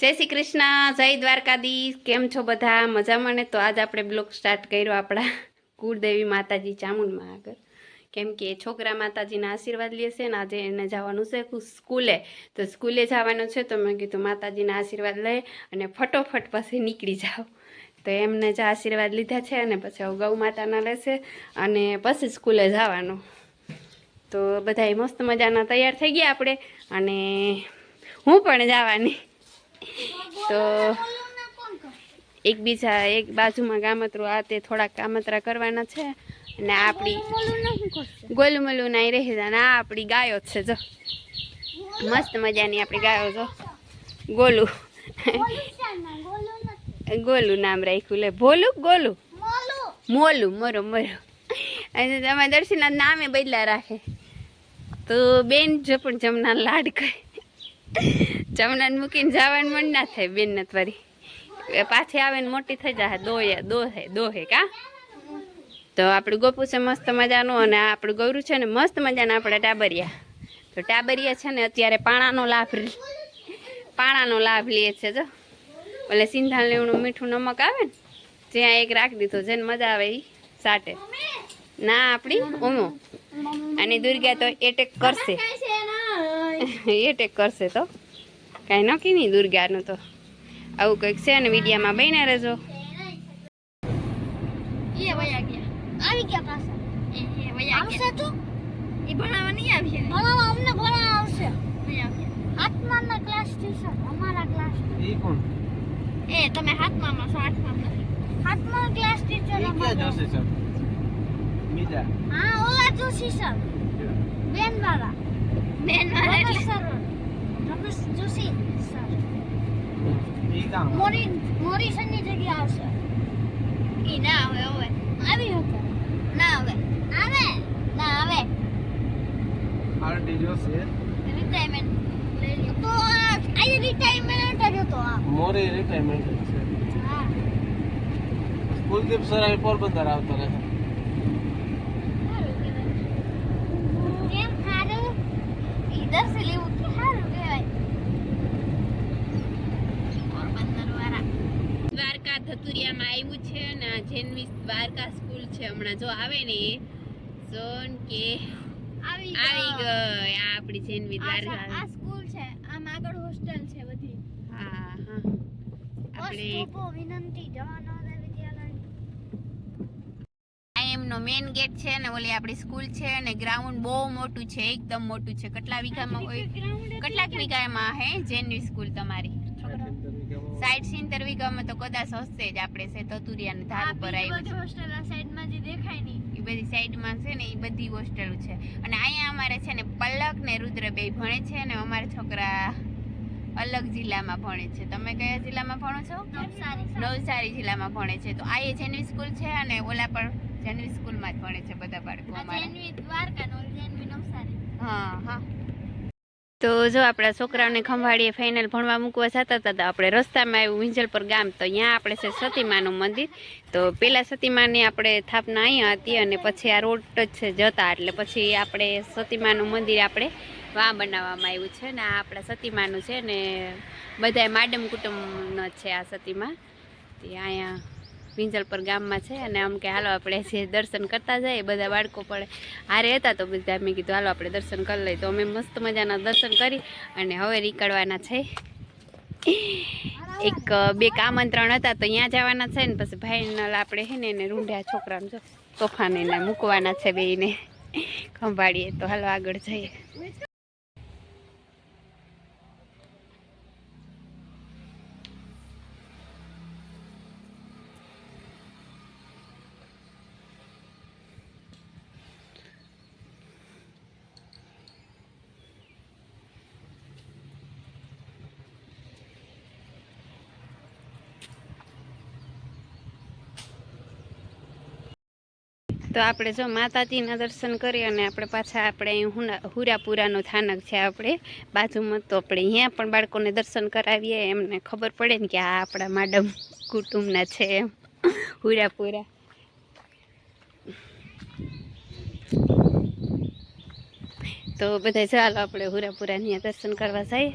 જય શ્રી કૃષ્ણ, જય દ્વારકાધીશ. કેમ છો બધા? મજામાં ને? તો આજ આપણે બ્લોગ સ્ટાર્ટ કર્યો આપણા કુળદેવી માતાજી ચામુંડમાં આગળ. કેમ કે છોકરા માતાજીના આશીર્વાદ લેશે ને આજે એને જવાનું છે સ્કૂલે. તો સ્કૂલે જવાનું છે તો મેં કીધું માતાજીના આશીર્વાદ લઈ અને ફટોફટ પછી નીકળી જાઓ તો એમને જ આશીર્વાદ લીધા છે અને પછી ગૌ માતાના લેશે અને પછી સ્કૂલે જવાનું. તો બધાય મસ્ત મજાના, તૈયાર થઈ ગયા આપણે? અને હું પણ જવાની. તો એકબીજા એક બાજુમાં ગામતરું, આ તે થોડાક કામતરા કરવાના છે. અને આપણી ગોલું ના રહે અને આ આપણી ગાયો છે, જો. મસ્ત મજાની આપણી ગાયો, જો. ગોલું. ગોલું નામ રાખ્યું, લે. ભોલું, ગોલું? મોલું, મરો મરો. અને તમે દર્શનના નામે બદલા રાખે. તો બેન જો પણ જમના લાડ કરે. જમનાને મૂકીને જવાનું મન ના થાય બેન ને એ પાછી આવે ને મોટી થઈ જાય દોહે દોહે દોહે કા તો આપણું ગોપુ છે મસ્ત મજાનું અને આપણું ગૌરું છે ને મસ્ત મજાના આપણે ટાબરિયા તો ટાબરિયા છે ને અત્યારે પાણાનો લાભ પાણાનો લાભ લે છે જો એટલે સિંધાલ લેવણું મીઠું નમક આવે ને જ્યાં એક રાખી દીધો જેને મજા આવે એ સાટે ના આપણી ઓમો અને દુર્ગા તો એટેક કરશે એટેક કરશે તો કાંઈ નક્કી નહીં દુર્ગાનું તો. આવું કંઈક છે ને વિડીયામાં બન્યા રહેજો. હા. ઓલા જોશી સર. બેન વાળા બેન વાળા એટલે. જોશી. સર એ કામ મોરી મોરી સરની જગ્યા આવશે. ઈ ના આવે હવે. આવી હતો ના આવે. આવે? ના આવે. આરટી જોશે. રિટાયરમેન્ટ લઈ લ્યો. તો આ આ રિટાયરમેન્ટ જ હતો આ. મોરે રિટાયરમેન્ટ છે. હા. કુલદીપ સર અહીં પોરબંદર આવતા રહે. કેમ હારું ઈ દર્શન લેવું કે સારું કહેવાય પોરબંદર વાળા દ્વારકા ધતુરિયામાં આવ્યું છે અને આ જેનવી દ્વારકા સ્કૂલ છે હમણાં જો આવે ને એ સોન કે આવી ગઈ આ આપણી જેનવી આ સ્કૂલ છે આમ આગળ હોસ્ટેલ છે બધી. હા હા. આપણે વિનંતી જવાનો આ એમનો મેઇન ગેટ છે ને ઓલી આપણી સ્કૂલ છે અને ગ્રાઉન્ડ બહુ મોટું છે એકદમ મોટું છે. કેટલા વીઘામાં હોય? કેટલાક વીઘામાં હે જેનવી સ્કૂલ તમારી? સાઈડ સીન તરવી ગમે તો કદાચ હશે જ આપણે છે તતુરિયા ધાર ઉપર આવી. બધી હોસ્ટેલ આ સાઈડમાં જે દેખાય નહીં. એ બધી સાઈડમાં છે ને એ બધી હોસ્ટેલ છે. અને અહીંયા અમારે છે ને પલક ને રુદ્ર બે ભણે છે અને અમારા છોકરા અલગ જિલ્લામાં ભણે છે. તમે કયા જિલ્લામાં ભણો છો? નવસારી. જિલ્લામાં ભણે છે. તો આ એ જેનવી સ્કૂલ છે અને ઓલા પણ જેનવી સ્કૂલમાં જ ભણે છે બધા બાળકો અમારા. જેનવી દ્વારકા નો જેનવી નવસારી. હા હા. તો જો આપણા છોકરાઓને ખંભાળીએ ફાઇનલ ભણવા મૂકવા જતા હતા, તો આપણે રસ્તામાં આવ્યું, વિંજલપુર ગામ. તો અહીંયા આપણે છે સતીમાનું મંદિર. તો પહેલાં સતીમાની આપણે સ્થાપના અહીંયા હતી અને પછી આ રોડ જ છે જતા. એટલે પછી આપણે સતીમાનું મંદિર આપણે વા બનાવવામાં આવ્યું છે. ને આ આપણા સતીમાનું છે ને બધા માડમ કુટુંબનો છે આ સતીમાં. અહીંયા વિંજલપુર ગામમાં છે અને આમ કે હાલો આપણે જે દર્શન કરતા જઈએ બધા બાળકો પણ હારે હતા તો બધા મેં કીધું, હાલો આપણે દર્શન કરી લઈએ. તો અમે મસ્ત મજાના દર્શન કરી અને હવે નીકળવાના છે. એક બે આમંત્રણ હતા તો ત્યાં જવાના છે ને પછી ભાઈના આપણે હે ને એને રૂંઢ્યા છોકરાને જો તોફાને એને મૂકવાના છે બેને ખંભાળીએ તો હાલો આગળ જઈએ. તો આપણે જો માતાજીના દર્શન કરી અને આપણે પાછા આપણે અહીં હુરાપુરાનું થાનક છે આપણે, બાજુમાં તો આપણે અહીંયા પણ બાળકોને દર્શન કરાવીએ, એમને ખબર પડે ને કે આ આપણા માડમ કુટુંબના છે એમ, હુરાપુરા. તો બધા ચાલો આપણે હુરાપુરાની દર્શન કરવા જઈએ.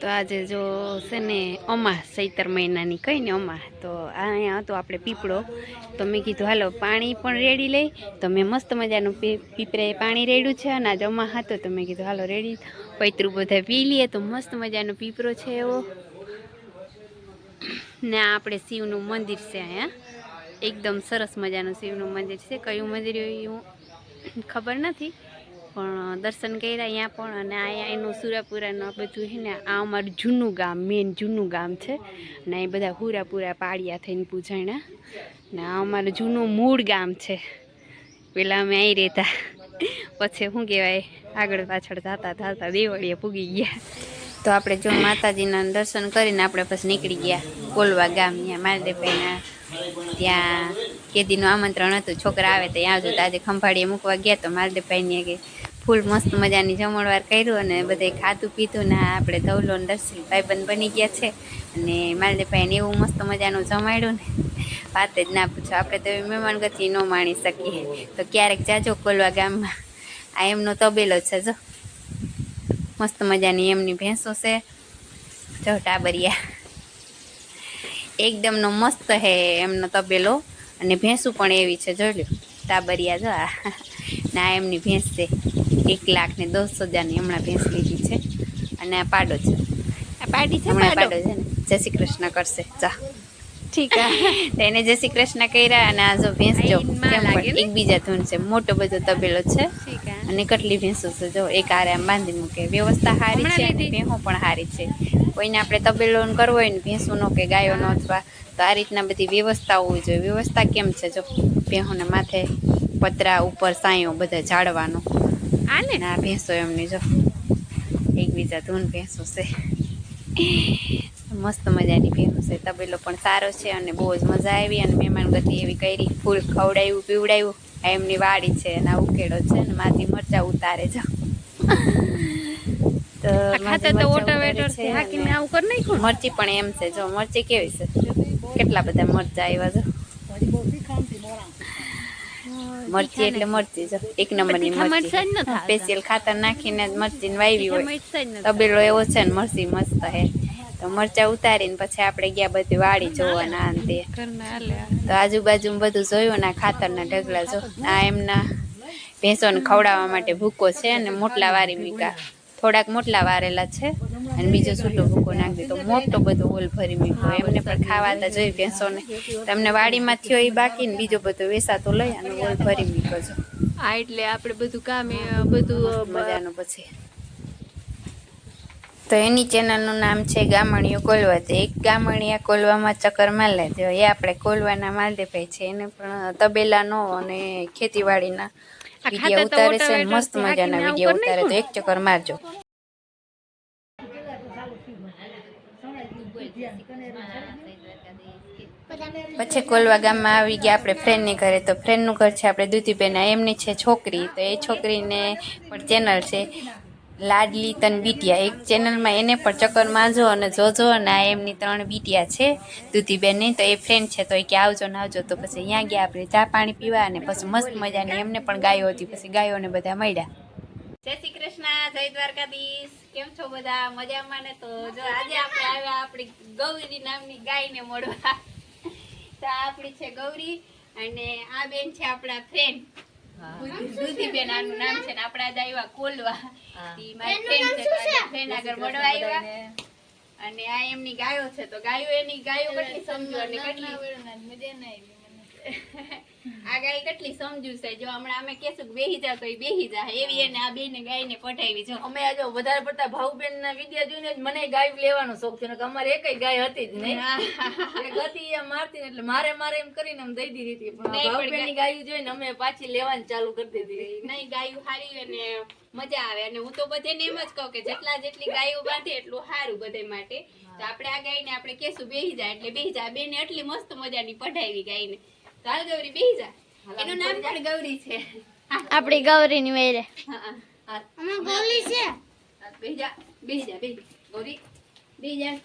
તો આજે જો છે ને અમા સૈતર મહિનાની કઈ ને અમા તો અહીંયા હતો આપણે પીપળો. તો મેં કીધું, હાલો, પાણી પણ રેડી લઈ. તો મેં મસ્ત મજાનું પી- પીપળે પાણી રેડ્યું છે અને આજે અમા હતો. તો મેં કીધું, હાલો, રેડી પૈતરું બધા પી લઈએ તો મસ્ત મજાનો પીપળો છે એવો. ને આપણે શિવનું મંદિર છે અહીંયા. એકદમ સરસ મજાનું શિવનું મંદિર છે. કયું મંદિર એવું ખબર નથી. પણ દર્શન કર્યા અહીંયા પણ અને અહીંયા એનું સુરાપુરાનું બધું છે ને, આ અમારું જૂનું ગામ, મેન જૂનું ગામ છે. અને અહીં બધા હુરાપુરા પાળિયા થઈને પૂજાણા ને આ અમારું જૂનું મૂળ ગામ છે. પેલા અમે અહીં રહેતા. પછી શું કહેવાય, આગળ પાછળ જતા જતા દેવળીએ પૂગી ગયા. તો આપણે જો માતાજીના દર્શન કરીને આપણે પછી નીકળી ગયા કોલવા ગામ. ત્યાં માલદેવભાઈના ત્યાં કેદીનું આમંત્રણ હતું. છોકરા આવે તો આવજો. તો આજે ખંભાળીએ મૂકવા ગયા તો માલદેવભાઈને કે ફૂલ મસ્ત મજાની જમણવાર કર્યું અને બધે ખાધું પીધું ને આપણે ધવલો ને દર્શન ભાઈબંધ બની ગયા છે. અને માલદેભાઈને એવું મસ્ત મજાનું જમાડ્યું ને. વાત જ ના પૂછો, આપણે તો મહેમાન ગતિ ન માણી શકીએ. તો ક્યારેક જાજો કોલવા ગામમાં. આ એમનો તબેલો છે જો. મસ્ત મજાની એમની ભેંસો છે. જો ટાબરિયા. એકદમનો મસ્ત હે એમનો તબેલો. અને ભેંસું પણ એવી છે, જોઈ લો ટાબરિયા જો આ. ના, એમની ભેંસ છે. એક લાખ ને દસ હજારની હમણાં ભેંસ લીધી છે. અને આ પાડો છે. આ પાડી છે હમણાં પાડો? છે ને. જય શ્રી કૃષ્ણ કરશે. ચા ઠીક તો એને જય શ્રી કૃષ્ણ કર્યા અને આ જો ભેંસ જો એકબીજા ધૂન છે. મોટો બધો તબેલો છે. અને કેટલી ભેંસો છે જો એક આરે આમ બાંધી મૂકે. વ્યવસ્થા સારી છે અને ભેંસો પણ સારી છે. કોઈને આપણે તબેલો કરવો હોય ને ભેંસોનો કે ગાયોનો અથવા તો આ રીતના બધી વ્યવસ્થા હોવી જોઈએ. વ્યવસ્થા કેમ છે? જો ભેંસોને માથે પતરા ઉપર સાયો બધા ઝાડવાનો. આ ને આ ભેંસો એમની જો. એકબીજા ધૂન ભેંસો છે. મસ્ત મજાની ભેંસો છે. તબેલો પણ સારો છે અને બહુ જ મજા આવી અને મહેમાન ગતિ એવી કરી ફૂલ ખવડાવ્યું પીવડાવ્યું આ એમની વાડી છે આ ઉકેડો છે અને માથી મરચા ઉતારે જો તો માથી મરચાં ઉતારે છે અને મરચી પણ એમ છે. જો મરચી કેવી છે? કેટલા બધા મરચા આવ્યા જો મરચી એટલે મરચી જો. એક નંબરની મરચી. સ્પેશિયલ ખાતર નાખીને જ મરચી વાવી હોય તબેલો એવો છે ને મરચી મસ્ત હે. તો મરચા ઉતારીને પછી આપણે ગયા બધી વાડી જોવાના અંતે. તે આજુબાજુ બધું જોયું ને ખાતરના ઢગલા જો. આ એમના ભેંસોને ખવડાવવા માટે ભૂકો છે અને મોટલા વારી મીકા. થોડાક મોટલા વારેલા છે. અને બીજો છૂટો ભૂકો નાખી દીધો. મોટો બધો હોલ ભરી મૂક્યો. એમને પણ ખાવાતા જોઈ ભેંસોને તમને વાડીમાં થયો એ બાકી ને બીજો બધો વેસાતો લઈ અને હોલ ભરી મૂક્યો છો. આ એટલે આપણે બધું કામ એ બધું મજાનું પછી. તો એની ચેનલનું નામ છે ગામણીઓ કોલવા. તો એક ગામણીયા કોલવામાં ચક્કર માર લેજો એ આપણે કોલવાના માલદેભાઈ છે. એને પણ તબેલાનો અને ખેતીવાડીના વીડિયો ઉતારે છે મસ્ત મજાના વીડિયો ઉતારે. તો એક ચક્કર મારજો. પછી કોલવા ગામમાં આવી ગયા આપણે ફ્રેન્ડની ઘરે. તો ફ્રેન્ડનું ઘર છે આપણે દૂધીબેન એમની છે છોકરી. તો એ છોકરીને પણ ચેનલ છે લાડલી તન બીટિયા. એક ચેનલમાં એને પણ ચક્કર મારજો અને જોજો અને આ એમની ત્રણ બીટિયા છે દૂધીબેનની. તો એ ફ્રેન્ડ છે તો એ કે આવજો ને આવજો. તો પછી અહીંયા ગયા આપણે ચા પાણી પીવા અને પછી મસ્ત મજાની એમને પણ ગાયો હતી. પછી ગાયોને બધા મળ્યા. જય શ્રી કૃષ્ણ જય દ્વારકાધીશ. કેમ છો બધા? મજામાં ને? તો જો આજે આપણે આવ્યા આપણી ગૌરી નામની ગાયને મળવા. તો આપણી છે ગૌરી અને આ બેન છે આપણા ફ્રેન્ડ દૂધીબેન આનું નામ છે ને આપણે આજે આવ્યા કોલવા. ઈ મારી ફ્રેન્ડ છે ફ્રેન્ડ આગળ મળવા આવ્યા અને આ એમની ગાયો છે તો ગાયો એની ગાયો કેટલી સમજો અને કેટલી? મજા આ ગાય કેટલી સમજુ છે? જો હમણાં અમે કેશું કે બેહી જા તો એ બેહી જા એવી એને આ બેને ગાયને પટાવી જો અમે આજે વધારે પડતા ભાવબેન ના વિદ્યા જોઈને જ મને ગાય લેવાનો શોખ છે અમારે એક ગાય હતી જ નહીં. ગતિ એ મારતી એટલે મારે મારે એમ કરીને અમે દઈ દીધી હતી. પણ ભાવબેનની ગાયું જોઈને અમે પાછી લેવાની ચાલુ કરી દીધી નહીં ગાયું હારી અને મજા આવે. અને હું તો બધાને એમ જ કહું કે જેટલા જેટલી ગાયો બાંધે એટલું સારું બધે માટે. તો આપણે આ ગાયને આપણે કેશું બેહી જાય એટલે બેહી જાય બેને એટલી મસ્ત મજાની પઢાવી ગાયને. તો હાલ ગૌરી બેહી જા. એનું નામ પણ ગૌરી છે. આપણી ગૌરીની ની મેરે. અમે ગૌરી છે? બેહી જા બેહી જા બેહી. ગૌરી બેહી જા.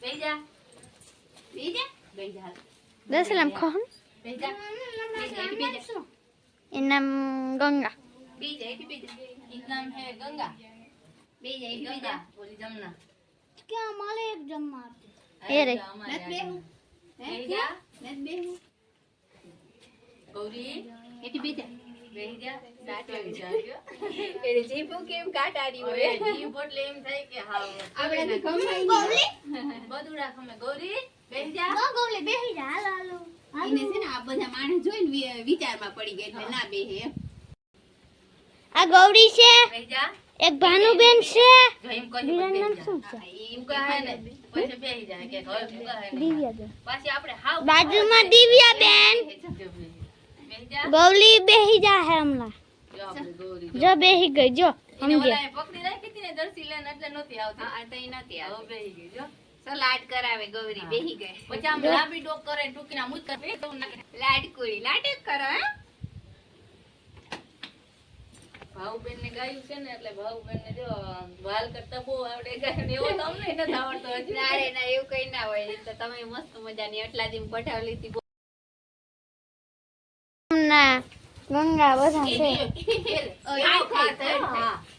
બેહી જા. બેહી જા. બેહી જા હાલ. દસલામ કોણ બેહી જા. બેહી જા. એથી એનું નામ ગંગા. બેહી જા બેહી જા. ઈનું નામ હે ગંગા. બેહી જા બેહી જા. ગંગા જમના. ક્યાં મળે એક જમના એ રે. બેહું. હે? બેહું ગૌરી એથી બેહી બેહી જા. સાચવી સાચવી જા. જા એને કેમ કાટારી હોય. જીભ એટલે એમ થાય કે હાવ આપણે તો ગમાઈ બધું રાખો ગૌરી બેહી જા. ગૌરી બેહી જા. હાલો હાલો. એને છે ને આ બધા માણસ જોઈને વિચારમાં પડી ગયા એટલે ના બેહે આ ગૌરી છે. બેહી જા. એક ભાનુબેન છે. જો એમ નામ શું છે? બાજુમાં દિવ્યા બેન. ગૌલી બેહી જા. હે હમણાં. જો બેહી ગઈ જો એને પકડી રાખી હતી ને દર્શી લઈને એટલે નહોતી આવતી. આ તો ઈ નથી હવે આવતી. બેહી ગઈ જો. તો કરાવે ગૌરી બેહી ગઈ. પછી આમ લાંબી ડોક કરે ટૂંકી ના મુજ કરે. લાડકુડી લાડક કરો હે? ભાઉબેન ને ગાયું છે ને એટલે ભાઉબેન ને જો વાલ કરતા બહુ આવડે ગાય એવો તો નથી આવડતો હજી. ના રે ના એવું કઈ ના હોય. તો તમે મસ્ત મજાની એટલા દિન પઠાવલી હતી. ના ગંગા બધા છે.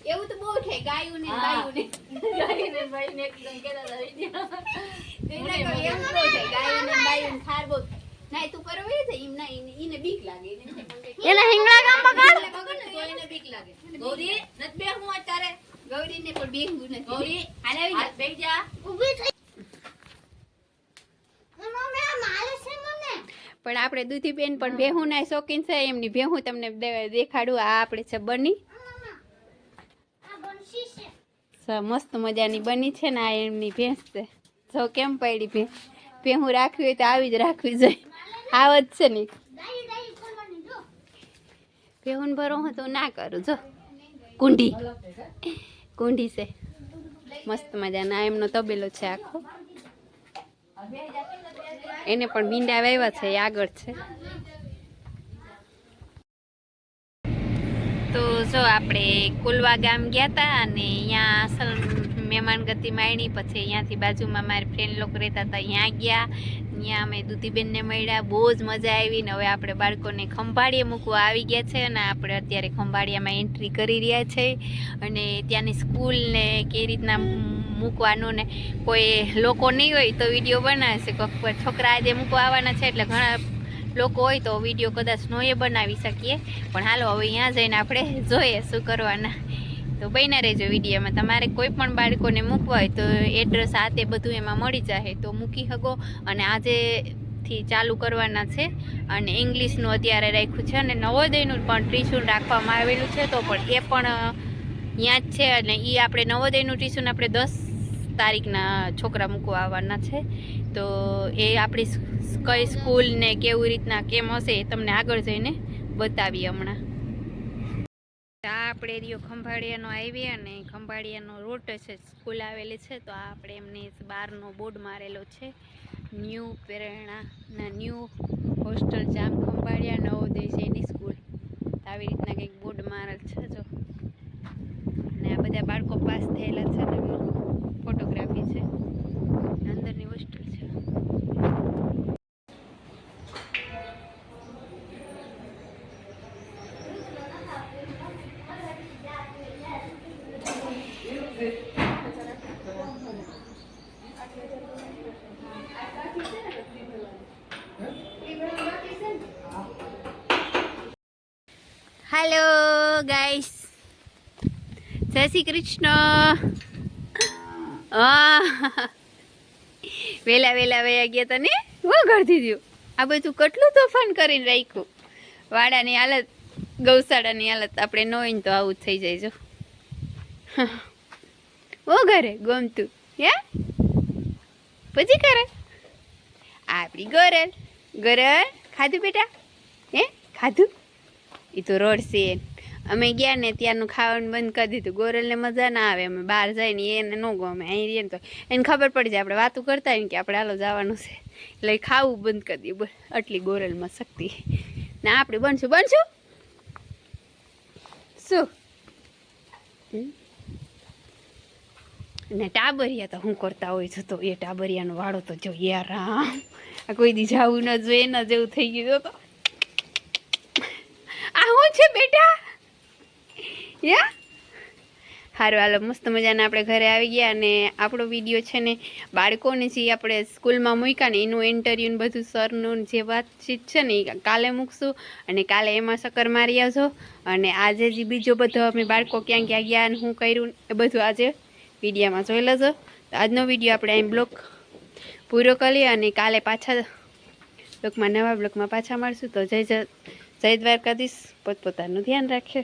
એવું તો બહુ ગાયું ને. ગાયું ને. એકદમ ગાયું ને ગાયું ને થાર બહુ. થાય. ના તું કરો એ એમ ના ઈને ઈને બીક લાગે એને હિંગળા ગામ પકડ બગડ? તો એને બીક લાગે. ગૌરી નત બે હું અત્યારે? ગૌરી ને પણ બેહવું નથી. ગૌરી હાલે આવી જા. હાથ બેહી જા. ઊભી થઈ. મમ્મી આ મારે છે મને. પણ આપણે દૂધીબેન પણ ભેહું ના શોખીન છે એમની ભેહું તમને દેખાડું. આ આપણે છે બની. આ બંસી છે. સ- મસ્ત મજાની બની છે ને આ એમની ભેંસ છે. જો કેમ પડી ભે ભેહું રાખવી હોય તો આવી જ રાખવી જોઈએ. જ છે ને. ભેહું ભરો હું તો ના કરું જો. કુંડી. કુંડી છે. મસ્ત મજાના એમનો તબેલો છે આખો. એને પણ મીંડા વાવ્યા છે એ આગળ છે. તો જો આપણે કુલવા ગામ ગયા હતા અને અહીંયા અસલ મહેમાન ગતિ માંડી પછી અહીંયાથી બાજુમાં મારી ફ્રેન્ડ લોકો રહેતા હતા, અહીંયા ગયા, અહીંયા અમે દૂધીબેનને મળ્યા, બહુ જ મજા આવી ને હવે આપણે બાળકોને ખંભાળીએ મૂકવા આવી ગયા છે અને આપણે અત્યારે ખંભાળિયામાં એન્ટ્રી કરી રહ્યા છે અને ત્યાંની સ્કૂલને કઈ રીતના મૂકવાનું ને કોઈ લોકો નહીં હોય તો વીડિયો બનાવશે કોઈક છોકરા આજે મૂકવા આવવાના છે એટલે ઘણા લોકો હોય તો વીડિયો કદાચ નો એ બનાવી શકીએ. પણ હાલો, હવે અહીંયા જઈને આપણે જોઈએ શું કરવાના. તો બન્યા રહેજો વિડીયોમાં. તમારે કોઈ પણ બાળકોને મૂકવા હોય તો એડ્રેસ આ તે બધું એમાં મળી જાય તો મૂકી શકો. અને આજેથી ચાલુ કરવાના છે. અને ઇંગ્લિશનું અત્યારે રાખ્યું છે અને નવોદયનું પણ ટ્યુશન રાખવામાં આવેલું છે. તો પણ એ પણ ત્યાં જ છે. અને એ આપણે નવોદયનું ટ્યુશન આપણે દસ તારીખના છોકરા મૂકવા આવવાના છે. તો એ આપણી કઈ સ્કૂલ ને કેવી રીતના, કેમ હશે એ તમને આગળ જઈને બતાવીએ હમણાં. આ આપણે રહ્યો ખંભાળિયાનો હાઈવે અને ખંભાળિયાનો રોડ છે, સ્કૂલ આવેલી છે, તો આ આપણે એમને બહારનો બોર્ડ મારેલો છે. ન્યૂ પ્રેરણાના ન્યૂ હોસ્ટેલ જામ ખંભાળિયા નવોદય એની સ્કૂલ. આવી રીતના કંઈક બોર્ડ મારેલ છે, જો. અને આ બધા બાળકો પાસ થયેલા છે. હેલો ગાઈસ જય શ્રી કૃષ્ણ વેલા વેલા વયા ગયા તને હું ઘર દીધું? આ બધું કેટલું તોફાન કરીને રાખ્યું? વાડાની હાલત, ગૌશાળાની હાલત આપણે ન હોય તો આવું થઈ જાય જો. ઓ ઘરે, ગમતું. હે? પછી કરે? આપણી ગોરલ. ગોરલ, ખાધું બેટા? હે, ખાધું? એ તો રડશે અમે ગયા ને ત્યારનું ખાવાનું બંધ કરી દીધું. ગોરલને મજા ના આવે, અમે બહાર જાય ને એને ન ગમે. અહીં રહીએ ને તો એને ખબર પડી જાય, આપણે વાતું કરતા હોય ને કે આપણે હાલો જવાનું છે. એટલે ખાવું બંધ કરી દઈએ આટલી ગોરલમાં શક્તિ. ને આપણે બનશું બનશું? શું? ને ટાબરિયા તો હું કરતા હોય છે તો એ ટાબરિયાનો વાળો તો જો યાર રામ કોઈ દી જવું ન જોઈએ, ન જેવું થઈ ગયું તો. આ હું છે બેટા? યા? સારું હાલો, મસ્ત મજાના આપણે ઘરે આવી ગયા અને આપણો વીડિયો છે ને બાળકોને જે આપણે સ્કૂલમાં મૂક્યા ને એનું ઇન્ટરવ્યુ ને બધું સરનું જે વાતચીત છે ને એ કાલે મૂકશું અને કાલે એમાં શક્કર મારી આવજો. અને આજે જે બીજો બધો અમે બાળકો ક્યાં ક્યાં ગયા અને શું કર્યું એ બધું આજે વિડીયામાં જોઈ લેજો. તો આજનો વીડિયો આપણે અહીં બ્લોક પૂરો કરીએ અને કાલે પાછા બ્લોકમાં નવા બ્લોકમાં પાછા મળશું. તો જય જય જય દ્વારકાધીશ પોતપોતાનું ધ્યાન રાખે